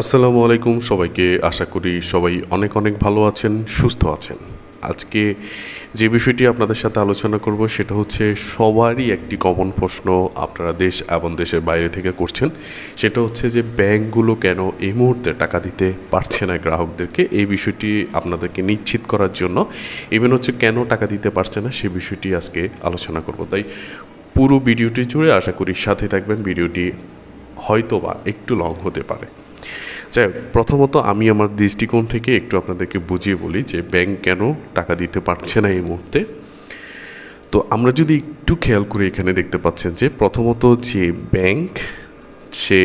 আসসালামু আলাইকুম সবাইকে। আশা করি সবাই অনেক অনেক ভালো আছেন, সুস্থ আছেন। আজকে যে বিষয়টি আপনাদের সাথে আলোচনা করব সেটা হচ্ছে সবারই একটি কমন প্রশ্ন আপনারা দেশ এবং দেশের বাইরে থেকে করছেন। সেটা হচ্ছে যে ব্যাংকগুলো কেন এই মুহূর্তে টাকা দিতে পারছে না গ্রাহকদেরকে? এই বিষয়টি আপনাদেরকে নিশ্চিত করার জন্য ইভেন হচ্ছে কেন টাকা দিতে পারছে না সে বিষয়টি আজকে আলোচনা করব। তাই পুরো ভিডিওটি জুড়ে আশা করি সাথে থাকবেন। ভিডিওটি হয়তো বা একটু লং হতে পারে। যাই হোক, প্রথমত আমি আমার দৃষ্টিকোণ থেকে একটু আপনাদেরকে বুঝিয়ে বলি যে ব্যাংক কেন টাকা দিতে পারছে না এই মুহূর্তে। তো আমরা যদি একটু খেয়াল করে এখানে দেখতে পাচ্ছেন যে প্রথমত যে ব্যাংক সে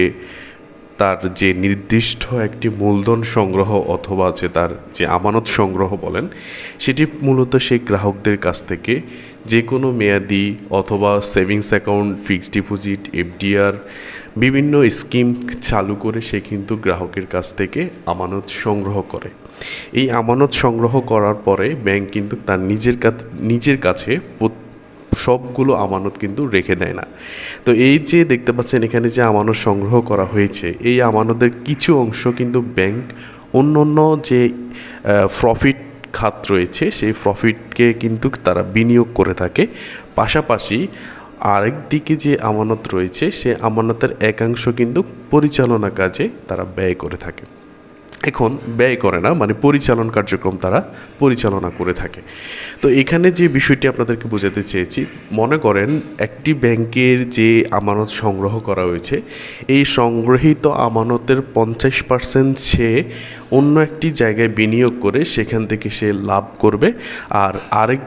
তার যে নির্দিষ্ট একটি মূলধন সংগ্রহ অথবা যে তার যে আমানত সংগ্রহ বলেন, সেটি মূলত সেই গ্রাহকদের কাছ থেকে যে কোনো মেয়াদি অথবা savings account, fixed deposit, FDR, বিভিন্ন স্কিম চালু করে সে কিন্তু গ্রাহকের কাছ থেকে আমানত সংগ্রহ করে। এই আমানত সংগ্রহ করার পরে ব্যাংক কিন্তু তার নিজের কাছ- নিজের কাছে সবগুলো আমানত কিন্তু রেখে দেয় না। তো এই যে দেখতে পাচ্ছেন এখানে যে আমানত সংগ্রহ করা হয়েছে, এই আমানতের কিছু অংশ কিন্তু ব্যাংক অন্য অন্য যে প্রফিট খাত রয়েছে, সেই প্রফিটকে কিন্তু তারা বিনিয়োগ করে থাকে। পাশাপাশি আরেক দিকে যে আমানত রয়েছে, সে আমানতের একাংশ কিন্তু পরিচালনা কাজে তারা ব্যয় করে থাকে। এখন ব্যয় করে না মানে পরিচালন কার্যক্রম তারা পরিচালনা করে থাকে। তো এখানে যে বিষয়টি আপনাদেরকে বোঝাতে চেয়েছি, মনে করেন একটি ব্যাংকের যে আমানত সংগ্রহ করা হয়েছে, এই সংগ্রহীত আমানতের পঞ্চাশ পার্সেন্ট সে অন্য একটি জায়গায় বিনিয়োগ করে সেখান থেকে সে লাভ করবে। আর আরেক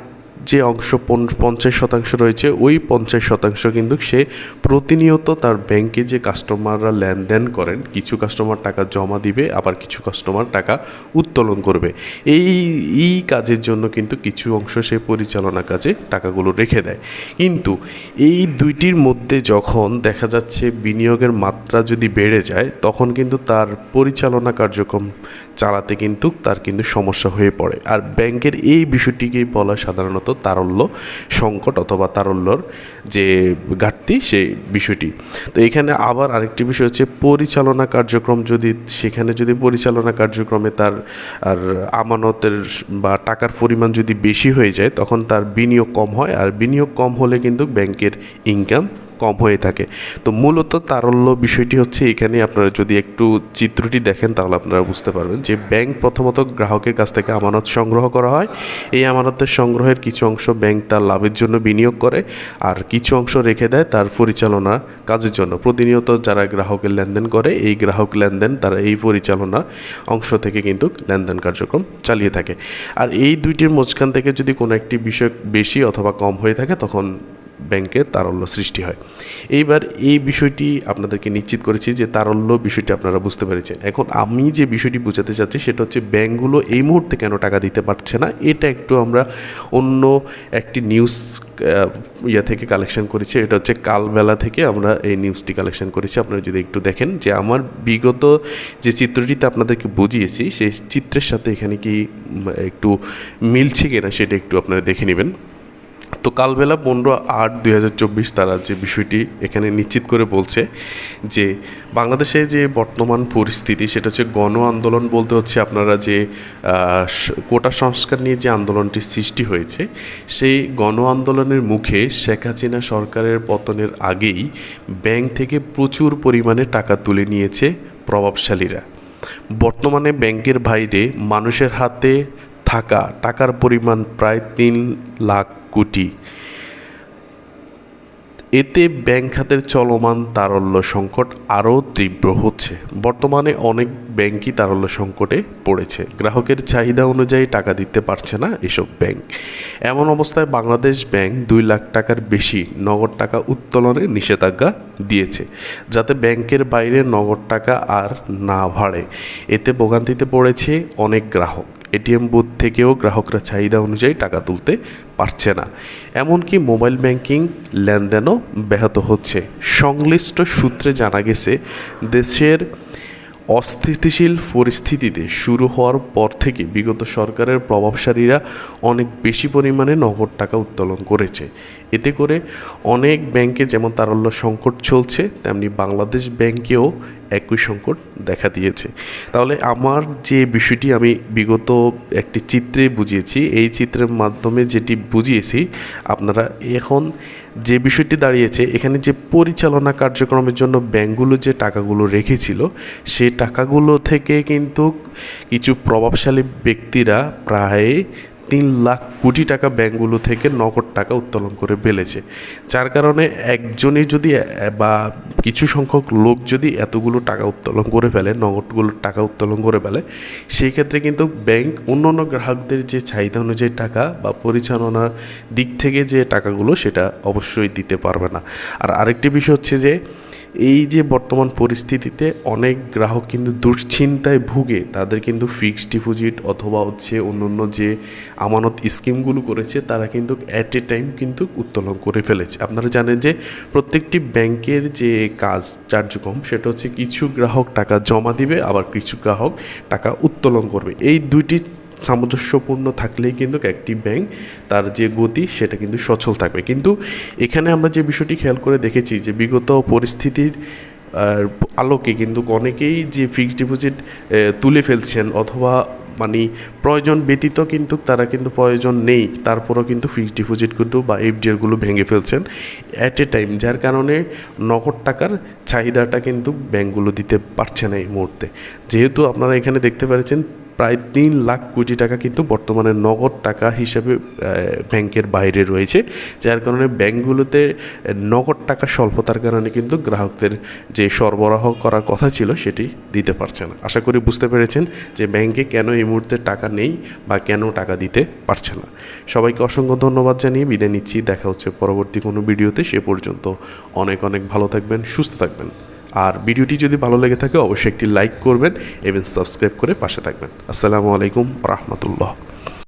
যে অংশ পঞ্চাশ শতাংশ রয়েছে, ওই পঞ্চাশ শতাংশ কিন্তু সে প্রতিনিয়ত তার ব্যাংকে যে কাস্টমাররা লেনদেন করেন, কিছু কাস্টমার টাকা জমা দিবে, আবার কিছু কাস্টমার টাকা উত্তোলন করবে। এই এই কাজের জন্য কিন্তু কিছু অংশ সে পরিচালনা কাজে টাকাগুলো রেখে দেয়। কিন্তু এই দুইটির মধ্যে যখন দেখা যাচ্ছে বিনিয়োগের মাত্রা যদি বেড়ে যায়, তখন কিন্তু তার পরিচালনা কার্যক্রম চালাতে কিন্তু তার কিন্তু সমস্যা হয়ে পড়ে। আর ব্যাংকের এই বিষয়টিকেই বলা সাধারণত তারল্য সংকট অথবা তারল্যর যে ঘাটতি, সেই বিষয়টি। তো এখানে আবার আরেকটি বিষয় হচ্ছে পরিচালনা কার্যক্রম। যদি সেখানে যদি পরিচালনা কার্যক্রমে তার আর আমানতের বা টাকার পরিমাণ যদি বেশি হয়ে যায়, তখন তার বিনিয়োগ কম হয়। আর বিনিয়োগ কম হলে কিন্তু ব্যাংকের ইনকাম কম হয়ে থাকে। তো মূলত তারল্য বিষয়টি হচ্ছে এখানে আপনারা যদি একটু চিত্রটি দেখেন তাহলে আপনারা বুঝতে পারবেন যে ব্যাংক প্রথমত গ্রাহকের কাছ থেকে আমানত সংগ্রহ করা হয়। এই আমানতের সংগ্রহের কিছু অংশ ব্যাংক তার লাভের জন্য বিনিয়োগ করে আর কিছু অংশ রেখে দেয় তার পরিচালনা কাজের জন্য। প্রতিনিয়ত যারা গ্রাহকের লেনদেন করে, এই গ্রাহক লেনদেন তারা এই পরিচালনা অংশ থেকে কিন্তু লেনদেন কার্যক্রম চালিয়ে থাকে। আর এই দুইটির মাঝখান থেকে যদি কোনো একটি বিষয় বেশি অথবা কম হয়ে থাকে তখন ব্যাংকে তারল্য সৃষ্টি হয়। এইবার এই বিষয়টি আপনাদেরকে নিশ্চিত করেছি যে তারল্য বিষয়টি আপনারা বুঝতে পেরেছেন। এখন আমি যে বিষয়টি বোঝাতে চাচ্ছি সেটা হচ্ছে ব্যাংকগুলো এই মুহূর্তে কেন টাকা দিতে পারছে না? এটা একটু আমরা অন্য একটি নিউজ ইয়া থেকে কালেকশন করেছি। এটা হচ্ছে কালবেলা থেকে আমরা এই নিউজটি কালেকশন করেছি। আপনারা যদি একটু দেখেন যে আমার বিগত যে চিত্রটিতে আপনাদেরকে বুঝিয়েছি, সেই চিত্রের সাথে এখানে কি একটু মিলছে কিনা সেটা একটু আপনারা দেখে নেবেন। তো কালবেলা পনেরো আট দুই তারা যে বিষয়টি এখানে নিশ্চিত করে বলছে যে বাংলাদেশে যে বর্তমান পরিস্থিতি, সেটা হচ্ছে গণ আন্দোলন বলতে হচ্ছে আপনারা যে কোটা সংস্কার নিয়ে যে আন্দোলনটি সৃষ্টি হয়েছে, সেই গণ আন্দোলনের মুখে শেখ হাসিনা সরকারের পতনের আগেই ব্যাংক থেকে প্রচুর পরিমাণে টাকা তুলে নিয়েছে প্রভাবশালীরা। বর্তমানে ব্যাংকের বাইরে মানুষের হাতে থাকা টাকার পরিমাণ প্রায় তিন লাখ কোটি। এতে ব্যাংক খাতের চলমান তারল্য সংকট আরও তীব্র হচ্ছে। বর্তমানে অনেক ব্যাংকই তারল্য সংকটে পড়েছে। গ্রাহকের চাহিদা অনুযায়ী টাকা দিতে পারছে না এসব ব্যাংক। এমন অবস্থায় বাংলাদেশ ব্যাংক দুই লাখ টাকার বেশি নগদ টাকা উত্তোলনে নিষেধাজ্ঞা দিয়েছে, যাতে ব্যাংকের বাইরে নগদ টাকা আর না ভাড়ে। এতে ভোগান্তিতে পড়েছে অনেক গ্রাহক। এটিএম বুথ থেকেও গ্রাহকরা চাহিদা অনুযায়ী টাকা তুলতে পারছে না। এমনকি মোবাইল ব্যাংকিং লেনদেনও ব্যাহত হচ্ছে। সংশ্লিষ্ট সূত্রে জানা গেছে, দেশের অস্থিতিশীল পরিস্থিতিতে শুরু হওয়ার পর থেকে বিগত সরকারের প্রভাবশালীরা অনেক বেশি পরিমাণে নগদ টাকা উত্তোলন করেছে। এতে করে অনেক ব্যাংকে যেমন তারল্য সংকট চলছে, তেমনি বাংলাদেশ ব্যাংকেও একই সংকট দেখা দিয়েছে। তাহলে আমার যে বিষয়টি আমি বিগত একটি চিত্রে বুঝিয়েছি, এই চিত্রের মাধ্যমে যেটি বুঝিয়েছি, আপনারা এখন যে বিষয়টি দাঁড়িয়েছে, এখানে যে পরিচালনা কার্যক্রমের জন্য ব্যাংকগুলো যে টাকাগুলো রেখেছিল সে টাকাগুলো থেকে কিন্তু কিছু প্রভাবশালী ব্যক্তিরা প্রায় তিন লাখ কোটি টাকা ব্যাঙ্কগুলো থেকে নগদ টাকা উত্তোলন করে ফেলেছে। যার কারণে একজনই যদি, বা কিছু সংখ্যক লোক যদি এতগুলো টাকা উত্তোলন করে ফেলে, নগদগুলো টাকা উত্তোলন করে ফেলে, সেই ক্ষেত্রে কিন্তু ব্যাংক অন্য অন্য গ্রাহকদের যে চাহিদা অনুযায়ী টাকা বা পরিচালনার দিক থেকে যে টাকাগুলো, সেটা অবশ্যই দিতে পারবে না। আর আরেকটি বিষয় হচ্ছে যে এই যে বর্তমান পরিস্থিতিতে অনেক গ্রাহক কিন্তু দুশ্চিন্তায় ভুগে, তাদের কিন্তু ফিক্সড ডিপোজিট অথবা হচ্ছে অন্য অন্য যে আমানত স্কিমগুলো করেছে, তারা কিন্তু অ্যাট এ টাইম কিন্তু উত্তোলন করে ফেলেছে। আপনারা জানেন যে প্রত্যেকটি ব্যাংকের যে কাজ কার্যক্রম, সেটা হচ্ছে কিছু গ্রাহক টাকা জমা দিবে, আবার কিছু গ্রাহক টাকা উত্তোলন করবে। এই দুইটি সামঞ্জস্যপূর্ণ থাকলেই কিন্তু একটি ব্যাংক তার যে গতি সেটা কিন্তু সচল থাকবে। কিন্তু এখানে আমরা যে বিষয়টি খেয়াল করে দেখেছি যে বিগত পরিস্থিতির আলোকে কিন্তু অনেকেই যে ফিক্সড ডিপোজিট তুলে ফেলছেন অথবা মানে প্রয়োজন ব্যতীত কিন্তু তারা কিন্তু প্রয়োজন নেই, তারপরও কিন্তু ফিক্সড ডিপোজিট কিন্তু বা এফডিআরগুলো ভেঙে ফেলছেন অ্যাট এ টাইম যার কারণে নগদ টাকার চাহিদাটা কিন্তু ব্যাংকগুলো দিতে পারছে না এই মুহূর্তে। যেহেতু আপনারা এখানে দেখতে পাচ্ছেন প্রায় তিন লাখ কোটি টাকা কিন্তু বর্তমানে নগদ টাকা হিসাবে ব্যাংকের বাইরে রয়েছে, যার কারণে ব্যাংকগুলোতে নগদ টাকা স্বল্পতার কারণে কিন্তু গ্রাহকদের যে সরবরাহ করার কথা ছিল সেটি দিতে পারছে না। আশা করি বুঝতে পেরেছেন যে ব্যাংকে কেন এই মুহূর্তে টাকা নেই বা কেন টাকা দিতে পারছে না। সবাইকে অসংখ্য ধন্যবাদ জানিয়ে বিদায় নিচ্ছি। দেখা হচ্ছে পরবর্তী কোনো ভিডিওতে। সে পর্যন্ত অনেক অনেক ভালো থাকবেন, সুস্থ থাকবেন। আর ভিডিওটি যদি ভালো লেগে থাকে, অবশ্যই একটি লাইক করবেন এবং সাবস্ক্রাইব করে পাশে থাকবেন। আসসালামু আলাইকুম রহমতুল্লাহ।